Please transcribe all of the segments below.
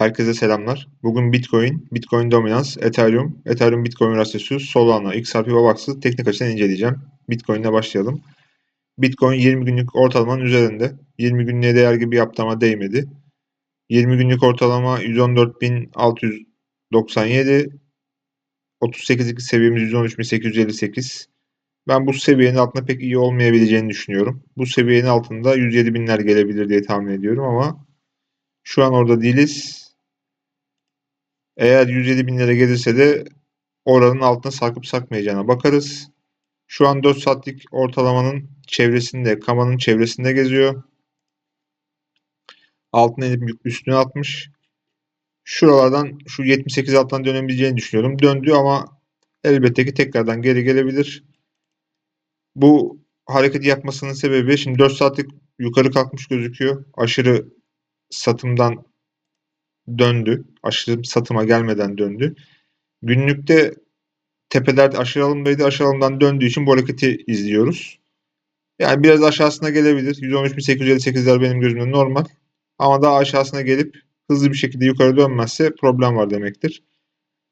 Herkese selamlar. Bugün Bitcoin, Bitcoin dominans, Ethereum, Ethereum Bitcoin rasyonu, Solana, XRP ve Avax'ı teknik açıdan inceleyeceğim. Bitcoin'le başlayalım. Bitcoin 20 günlük ortalamanın üzerinde. 20 günlüğe değer gibi yaptı değmedi. 20 günlük ortalama 114.697. 38'lik seviyemiz 113.858. Ben bu seviyenin altında pek iyi olmayabileceğini düşünüyorum. Bu seviyenin altında 107.000'ler gelebilir diye tahmin ediyorum ama şu an orada değiliz. Eğer 107 bin lira gelirse de oranın altına sarkıp sarkmayacağına bakarız. Şu an 4 saatlik ortalamanın çevresinde, kamanın çevresinde geziyor. Altına inip üstüne atmış. Şuralardan şu 78 alttan dönebileceğini düşünüyorum. Döndü ama elbette ki tekrardan geri gelebilir. Bu hareketi yapmasının sebebi şimdi 4 saatlik yukarı kalkmış gözüküyor. Aşırı satımdan döndü. Aşırı satıma gelmeden döndü. Günlükte tepelerde aşırı alımdaydı. Aşırı alımdan döndüğü için bu hareketi izliyoruz. Yani biraz aşağısına gelebilir. 113.858'ler benim gözümde normal. Ama daha aşağısına gelip hızlı bir şekilde yukarı dönmezse problem var demektir.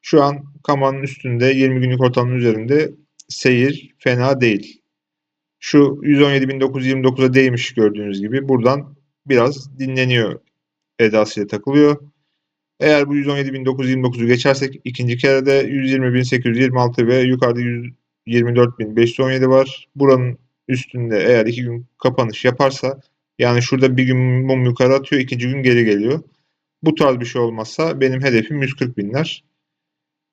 Şu an kamanın üstünde 20 günlük ortalamanın üzerinde seyir fena değil. Şu 117.929'a değmiş gördüğünüz gibi buradan biraz dinleniyor edasıyla takılıyor. Eğer bu 117.929'u geçersek ikinci kere de 120.826 ve yukarıda 124.517 var. Buranın üstünde eğer iki gün kapanış yaparsa yani şurada bir gün mum yukarı atıyor ikinci gün geri geliyor. Bu tarz bir şey olmazsa benim hedefim 140 binler.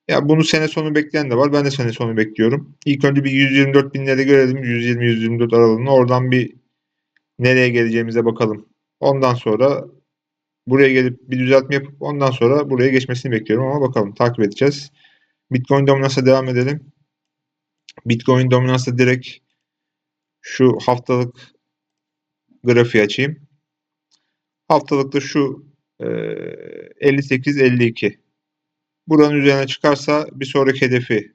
Ya bunu sene sonu bekleyen de var. Ben de sene sonu bekliyorum. İlk önce bir 124 binleri görelim. 120-124 aralığını. Oradan bir nereye geleceğimize bakalım. Ondan sonra Buraya gelip bir düzeltme yapıp ondan sonra buraya geçmesini bekliyorum ama bakalım takip edeceğiz. Bitcoin dominansa devam edelim. Bitcoin dominansa direkt şu haftalık grafiği açayım. Haftalıkta şu e, 58-52. Buranın üzerine çıkarsa bir sonraki hedefi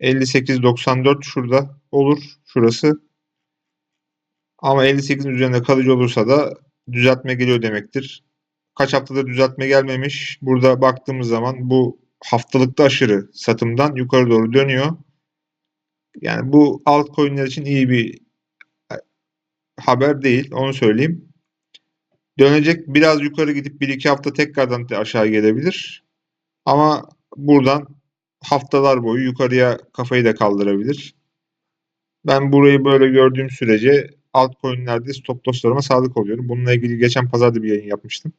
58-94 şurada olur. Şurası. Ama 58'in üzerinde kalıcı olursa da düzeltme geliyor demektir. Kaç haftadır düzeltme gelmemiş. Burada baktığımız zaman bu haftalıkta aşırı satımdan yukarı doğru dönüyor. Yani bu altcoin'ler için iyi bir haber değil. Onu söyleyeyim. Dönecek biraz yukarı gidip 1-2 hafta tekrardan aşağı gelebilir. Ama buradan haftalar boyu yukarıya kafayı da kaldırabilir. Ben burayı böyle gördüğüm sürece altcoin'lerde stop loss'larıma sadık oluyorum. Bununla ilgili geçen pazarda bir yayın yapmıştım.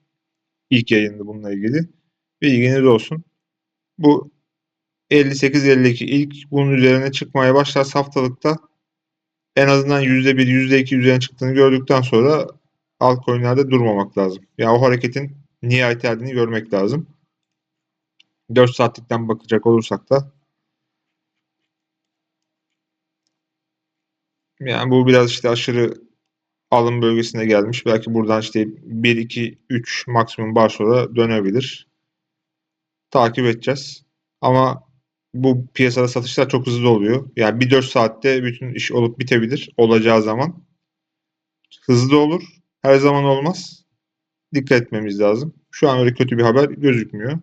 İlk yayında bununla ilgili. Bilginiz olsun. Bu 58-52 ilk bunun üzerine çıkmaya başlarsa haftalıkta en azından %1, %2 üzerine çıktığını gördükten sonra altcoin'lerde durmamak lazım. Yani o hareketin nihayet erdiğini görmek lazım. 4 saatlikten bakacak olursak da Yani bu biraz işte aşırı alım bölgesine gelmiş. Belki buradan işte 1, 2, 3 maksimum bar sonra dönebilir. Takip edeceğiz. Ama bu piyasada satışlar çok hızlı oluyor. Yani bir 4 saatte bütün iş olup bitebilir olacağı zaman. Hızlı olur. Her zaman olmaz. Dikkat etmemiz lazım. Şu an öyle kötü bir haber gözükmüyor.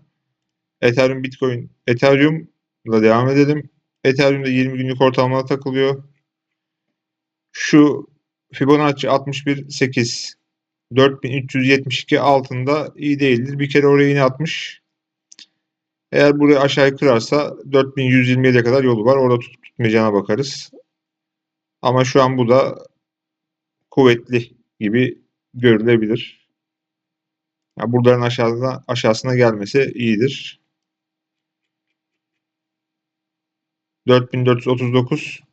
Ethereum, Bitcoin, Ethereum'la devam edelim. Ethereum'da 20 günlük ortalamada takılıyor. Şu Fibonacci 61 8 4372 altında iyi değildir. Bir kere oraya yine atmış. Eğer burayı aşağıya kırarsa 4127'ye kadar yolu var. Orada tutup tutmayacağına bakarız. Ama şu an bu da kuvvetli gibi görülebilir. Yani buraların aşağısına, aşağısına gelmesi iyidir. 4439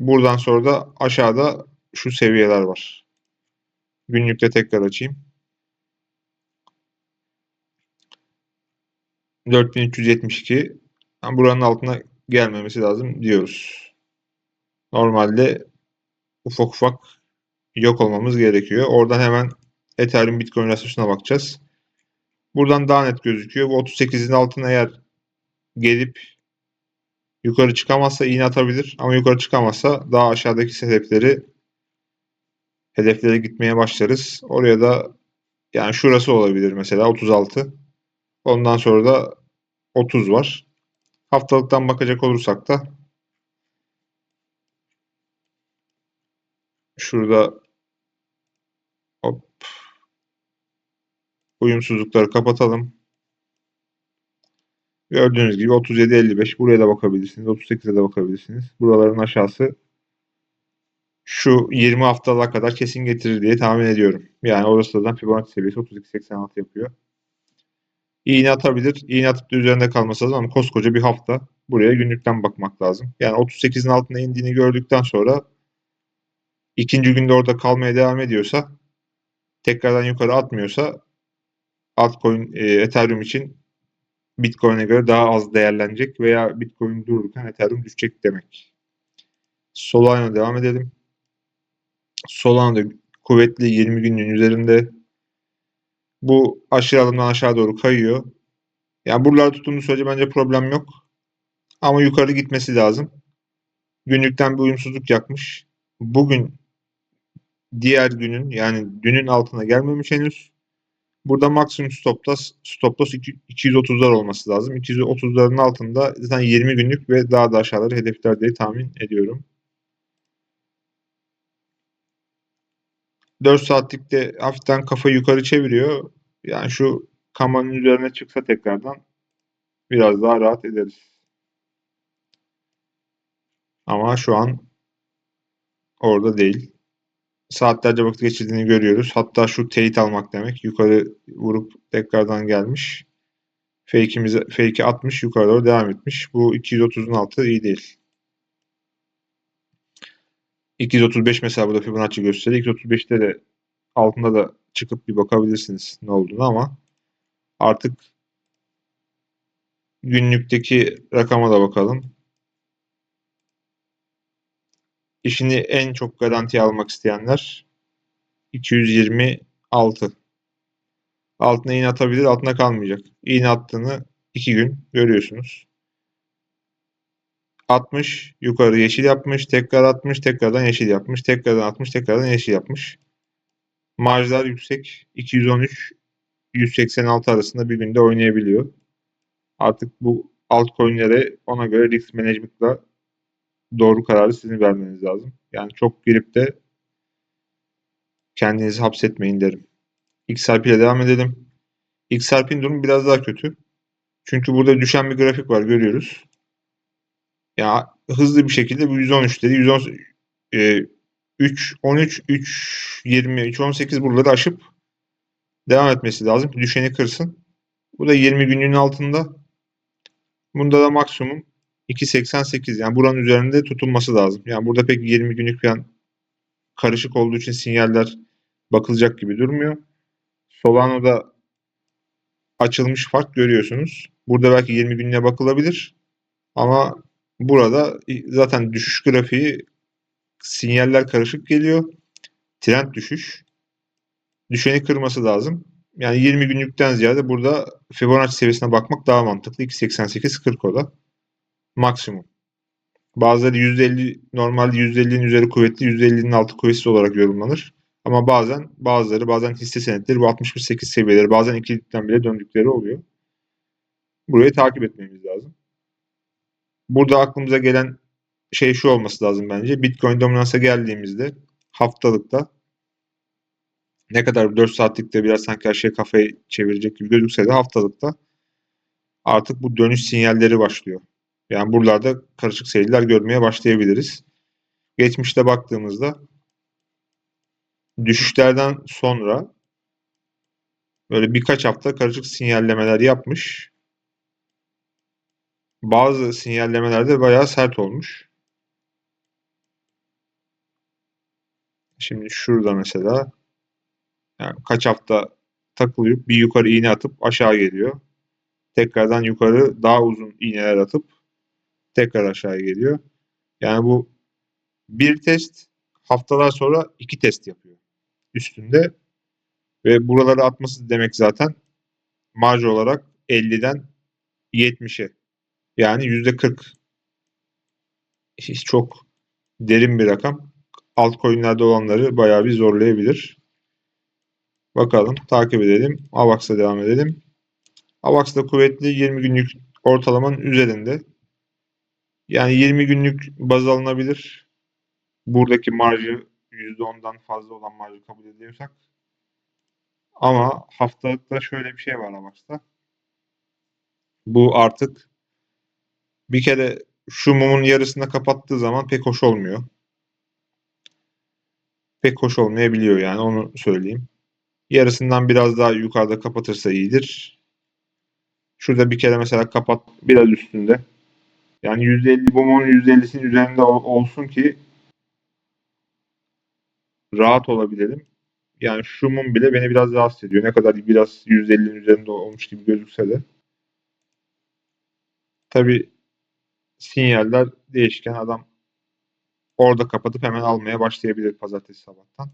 Buradan sonra da aşağıda şu seviyeler var. Günlükte tekrar açayım. 4372 yani buranın altına gelmemesi lazım diyoruz. Normalde ufak ufak yok olmamız gerekiyor. Oradan hemen Ethereum Bitcoin rasyosuna bakacağız. Buradan daha net gözüküyor. Bu 38'in altına eğer gelip Yukarı çıkamazsa iğne atabilir ama yukarı çıkamazsa daha aşağıdaki hedefleri hedeflere gitmeye başlarız. Oraya da Yani şurası olabilir mesela 36. Ondan sonra da 30 var. Haftalıktan bakacak olursak da şurada hop uyumsuzlukları kapatalım. Gördüğünüz gibi 37-55 buraya da bakabilirsiniz. 38'e de bakabilirsiniz. Buraların aşağısı şu 20 haftalığa kadar kesin getirir diye tahmin ediyorum. Yani orası da Fibonacci seviyesi 32-86 yapıyor. İğne atabilir. İğne atıp da üzerinde kalması lazım ama koskoca bir hafta buraya günlükten bakmak lazım. Yani 38'in altına indiğini gördükten sonra ikinci günde orada kalmaya devam ediyorsa tekrardan yukarı atmıyorsa altcoin e, Ethereum için Bitcoin'e göre daha az değerlenecek veya Bitcoin dururken Ethereum düşecek demek. Solana devam edelim. Solana da kuvvetli 20 günün üzerinde. Bu aşağı alımdan aşağı doğru kayıyor. Yani buralar tutunduğu sürece bence problem yok. Ama yukarı gitmesi lazım. Günlükten bir uyumsuzluk yapmış. Bugün diğer günün yani dünün altına gelmemiş henüz. Burada maksimum stop loss, stop loss 230'lar olması lazım. 230'ların altında zaten 20 günlük ve daha da aşağıları hedefler diye tahmin ediyorum. 4 saatlikte hafiften kafa yukarı çeviriyor. Yani şu kamanın üzerine çıksa tekrardan biraz daha rahat ederiz. Ama şu an orada değil. Saatlerce vakit geçirdiğini görüyoruz. Hatta şu teyit almak demek. Yukarı vurup tekrardan gelmiş. Fake'imizi fake'i atmış, yukarı doğru devam etmiş. Bu 230'un altı iyi değil. 235 mesela burada Fibonacci gösteriyor. 235'te de altında da çıkıp bir bakabilirsiniz ne olduğunu ama artık günlükteki rakama da bakalım. İşini en çok garantiye almak isteyenler 226. Altına iğne atabilir, altına kalmayacak. İğne attığını 2 gün görüyorsunuz. 60 yukarı yeşil yapmış, tekrar 60, tekrardan yeşil yapmış, tekrardan 60, tekrardan yeşil yapmış. Marjlar yüksek. 213 186 arasında bir günde oynayabiliyor. Artık bu altcoin'lere ona göre risk management'la doğru kararı sizin vermeniz lazım. Yani çok girip de kendinizi hapsetmeyin derim. XRP ile devam edelim. XRP'nin durumu biraz daha kötü. Çünkü burada düşen bir grafik var görüyoruz. Ya hızlı bir şekilde bu 113 dedi. 110 e, 3 13 3 20 3 18 buraları aşıp devam etmesi lazım ki düşeni kırsın. Bu da 20 günlüğün altında. Bunda da maksimum 2.88 yani buranın üzerinde tutulması lazım. Yani burada pek 20 günlük falan karışık olduğu için sinyaller bakılacak gibi durmuyor. Solano'da açılmış fark görüyorsunuz. Burada belki 20 günlüğe bakılabilir. Ama burada zaten düşüş grafiği sinyaller karışık geliyor. Trend düşüş. Düşeni kırması lazım. Yani 20 günlükten ziyade burada Fibonacci seviyesine bakmak daha mantıklı. 2.88-40 oda maksimum. Bazıları %50 normalde %50'nin üzeri kuvvetli, %50'nin altı kuvvetsiz olarak yorumlanır. Ama bazen bazıları bazen hisse senetleri bu 68 seviyeleri bazen ikilikten bile döndükleri oluyor. Burayı takip etmemiz lazım. Burada aklımıza gelen şey şu olması lazım bence. Bitcoin dominansa geldiğimizde haftalıkta ne kadar 4 saatlikte biraz sanki her şey kafayı çevirecek gibi gözükse de haftalıkta artık bu dönüş sinyalleri başlıyor. Yani buralarda karışık seyirler görmeye başlayabiliriz. Geçmişte baktığımızda düşüşlerden sonra böyle birkaç hafta karışık sinyallemeler yapmış. Bazı sinyallemelerde bayağı sert olmuş. Şimdi şurada mesela yani kaç hafta takılıyor bir yukarı iğne atıp aşağı geliyor. Tekrardan yukarı daha uzun iğneler atıp tekrar aşağı geliyor. Yani bu bir test haftalar sonra iki test yapıyor üstünde ve buraları atması demek zaten marj olarak 50'den 70'e yani %40 hiç çok derin bir rakam altcoin'lerde olanları bayağı bir zorlayabilir. Bakalım. Takip edelim. AVAX'la devam edelim. AVAX da kuvvetli 20 günlük ortalamanın üzerinde. Yani 20 günlük baz alınabilir. Buradaki marjı %10'dan fazla olan marjı kabul ediyorsak. Ama haftalıkta şöyle bir şey var AVAX'ta. Bu artık bir kere şu mumun yarısında kapattığı zaman pek hoş olmuyor. Pek hoş olmayabiliyor yani onu söyleyeyim. Yarısından biraz daha yukarıda kapatırsa iyidir. Şurada bir kere mesela kapat biraz üstünde. Yani %50 bu mumun %50'sinin üzerinde ol- olsun ki rahat olabilelim. Yani şu mum bile beni biraz rahatsız ediyor. Ne kadar biraz %50'nin üzerinde olmuş gibi gözükse de. Tabi sinyaller değişken adam orada kapatıp hemen almaya başlayabilir pazartesi sabahtan.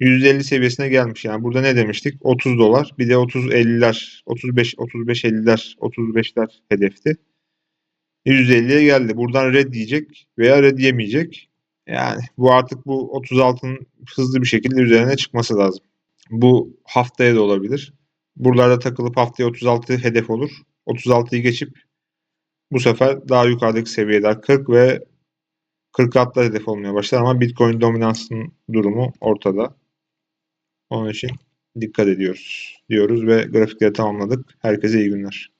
150 seviyesine gelmiş. Yani burada ne demiştik? 30 dolar. Bir de 30 50'ler, 35 35 50'ler, 35'ler hedefti. 150'ye geldi. Buradan red diyecek veya red yemeyecek. Yani bu artık bu 36'nın hızlı bir şekilde üzerine çıkması lazım. Bu haftaya da olabilir. Buralarda takılıp haftaya 36 hedef olur. 36'yı geçip bu sefer daha yukarıdaki seviyeler 40 ve 40 hatta hedef olmaya başlar ama Bitcoin dominansının durumu ortada. Onun için dikkat ediyoruz diyoruz ve grafikleri tamamladık. Herkese iyi günler.